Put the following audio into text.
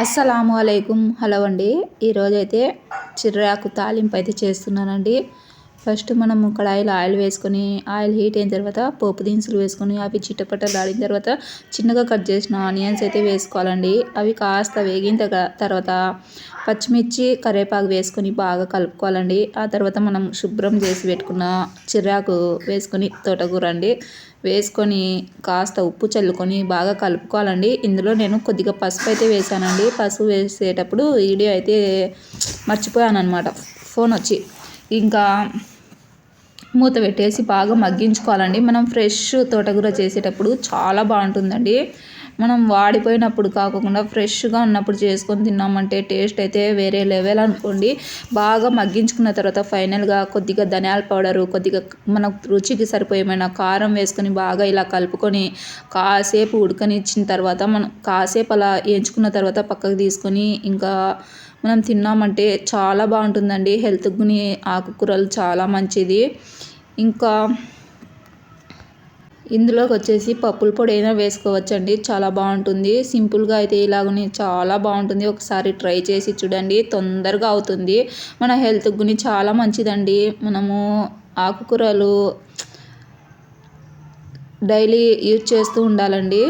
అస్సలాము అలైకుం హలో అండి. ఈరోజైతే చిర్రాకు తాలింపు అయితే చేస్తున్నానండి. ఫస్ట్ మనము కడాయిలో ఆయిల్ వేసుకొని ఆయిల్ హీట్ అయిన తర్వాత పోపు దినుసులు వేసుకొని అవి చిట్టపట్టలాడిన తర్వాత చిన్నగా కట్ చేసిన ఆనియన్స్ అయితే వేసుకోవాలండి. అవి కాస్త వేగిన తర్వాత పచ్చిమిర్చి కరివేపాకు వేసుకొని బాగా కలుపుకోవాలండి. ఆ తర్వాత మనం శుభ్రం చేసి పెట్టుకున్న చిరాకు వేసుకొని తోటకూర అండి. వేసుకొని కాస్త ఉప్పు చల్లుకొని బాగా కలుపుకోవాలండి. ఇందులో నేను కొద్దిగా పసుపు అయితే వేసానండి పసుపు వేసేటప్పుడు వీడియో అయితే మర్చిపోయాను అనమాట ఫోన్ వచ్చి. ఇంకా మూత పెట్టేసి బాగా మగ్గించుకోవాలండి. మనం ఫ్రెష్ తోటకూర చేసేటప్పుడు చాలా బాగుంటుందండి. మనం వాడిపోయినప్పుడు కాకుండా ఫ్రెష్గా ఉన్నప్పుడు చేసుకొని తిన్నామంటే టేస్ట్ అయితే వేరే లెవెల్ అనుకోండి. బాగా మగ్గించుకున్న తర్వాత ఫైనల్గా కొద్దిగా ధనియాల పౌడరు కొద్దిగా మన రుచికి సరిపోయేమైనా కారం వేసుకొని బాగా ఇలా కలుపుకొని కాసేపు ఉడకనిచ్చిన తర్వాత మనం కాసేపు అలా వేయించుకున్న తర్వాత పక్కకు తీసుకొని ఇంకా మనం తిన్నామంటే చాలా బాగుంటుందండి. హెల్త్కి ఆకుకూరలు చాలా మంచిది. ఇంకా ఇందులోకి వచ్చేసి పప్పుల పొడి అయినా వేసుకోవచ్చండి. చాలా బాగుంటుంది. సింపుల్గా అయితే ఇలాగనే చాలా బాగుంటుంది. ఒకసారి ట్రై చేసి చూడండి. తొందరగా అవుతుంది. మన హెల్త్ హెల్త్కి చాలా మంచిదండి. మనము ఆకుకూరలు డైలీ యూజ్ చేస్తూ ఉండాలండి.